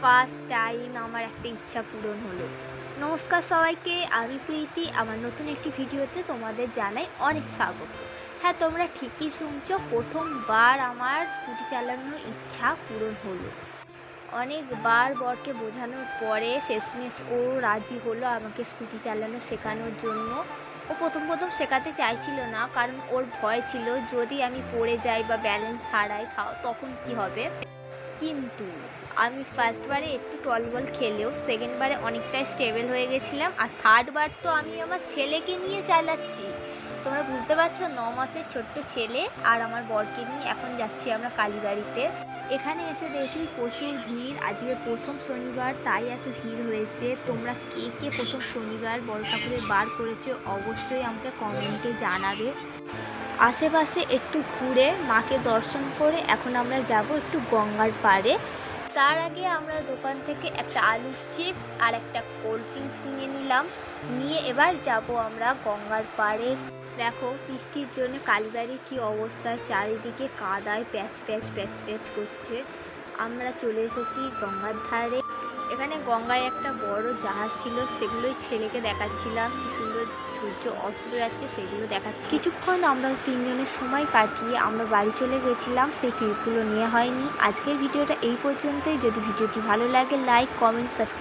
First time আমার একটা ইচ্ছা পূরণ হলো। নমস্কার সবাইকে, আমি প্রীতি। আমার নতুন একটি ভিডিওতে তোমাদের জানাই অনেক স্বাগত। হ্যাঁ তোমরা ঠিকই শুনছো, প্রথমবার আমার স্কুটি চালানোর ইচ্ছা পূরণ হলো। অনেকবার বরকে বোঝানোর পরে শেষমেশ ও রাজি হলো আমাকে স্কুটি চালানো শেখানোর জন্য। ও প্রথম প্রথম শেখাতে চাইছিল না, কারণ ওর ভয় ছিল, যদি আমি পড়ে যাই বা ব্যালেন্স হারাই, খাও, তখন কি হবে? কিন্তু আমি ফার্স্টবারে একটু টলবল খেলেও সেকেন্ডবারে অনেকটাই স্টেবল হয়ে গেছিলাম, আর থার্ডবার তো আমি আমার ছেলেকে নিয়ে চালাচ্ছি। তোমরা বুঝতে পারছ, ন মাসের ছোট্ট ছেলে, আর আমার বরকে নিয়ে এখন যাচ্ছি আমরা কালীবাড়িতে। এখানে এসে দেখি প্রচুর ভিড়, আজকে প্রথম শনিবার, তাই এত ভিড় হয়েছে। তোমরা কে কে প্রথম শনিবার বড় ঠাকুরের বার করেছ, অবশ্যই আমাকে কমেন্টে জানাবে। আশেপাশে একটু ঘুরে মাকে দর্শন করে এখন আমরা যাব একটু গঙ্গার পাড়ে। তার আগে আমরা দোকান থেকে একটা আলুর চিপস আর একটা কোল্ড ড্রিঙ্কস নিয়ে নিলাম। নিয়ে এবার যাব আমরা গঙ্গার পাড়ে। দেখো, বৃষ্টির জন্য কালীবাড়ির কী অবস্থা। চারিদিকে কাদায় প্যাচ প্যাচ প্যাচ প্যাচ করছে। আমরা চলে এসেছি গঙ্গার ধারে। এখানে গঙ্গায় একটা বড় জাহাজ ছিল সেগুলোই ছেলেকে দেখাচ্ছিলাম। কি সুন্দর সূর্য অস্ত যাচ্ছে, সেগুলো দেখাচ্ছি। কিছুক্ষণ আমরা তিনজনের সময় কাটিয়ে আমরা বাড়ি চলে গেছিলাম, সেই ক্লিপগুলো নেওয়া হয়নি। আজকের ভিডিওটা এই পর্যন্তই। যদি ভিডিওটি ভালো লাগে লাইক কমেন্ট সাবস্ক্রাইব